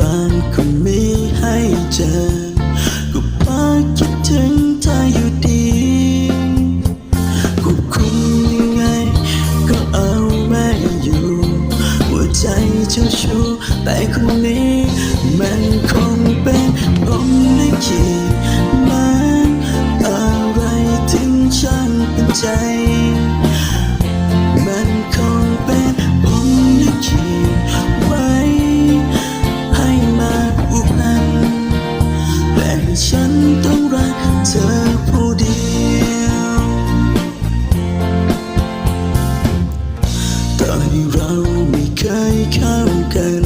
รานก็ไม่ให้เจอ ก็พาคิดถึงเธออยู่ดีก็คุณยังไง ก็เอาไม่อยู่ หัวใจเจ้าชู้แต่คนนี้ มันคงเป็นผมลิขิตมาอะไรถึงช่างเป็นใจ เข้ากัน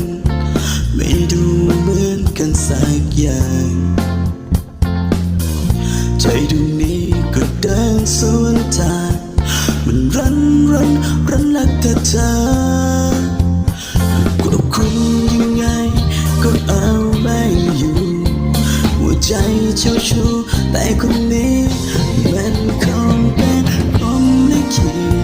ไม่ดูเหมือนกันสักอย่าง ใจดวงนี้ก็เดินสวนทางมันรันรันรันรักแต่เธอควบคุมยังไงก็เอาไม่อยู่ หัวใจเจ้าชู้แต่คนนี้มันคงเป็นผมลิขิต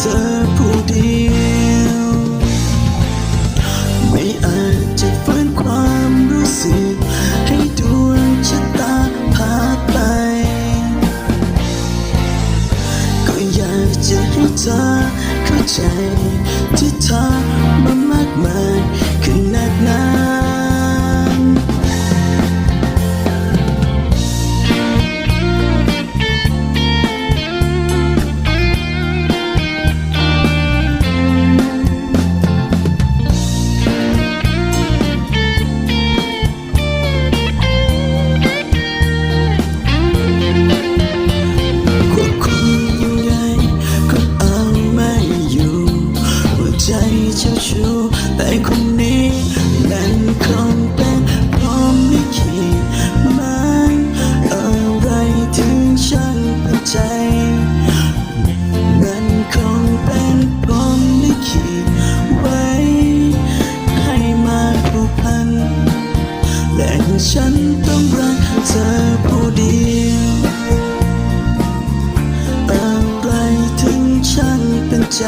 เธอผู้เดียว ไม่อาจจะฟื้นความรู้สึก ให้ดวงชะตาพาไป ก็อยากจะให้เธอเข้าใจ ที่เธอมามากมายขนาดนั้น จะชูแต่คนนี้มันคงเป็นพร้อมไม่คิดไม่อะไรถึงฉันเป็นใจ มันคงเป็นพร้อมไม่คิดไว้ ให้มาผูกพันและฉันต้องรักเธอผู้เดียวอะไรถึงฉันเป็นใจ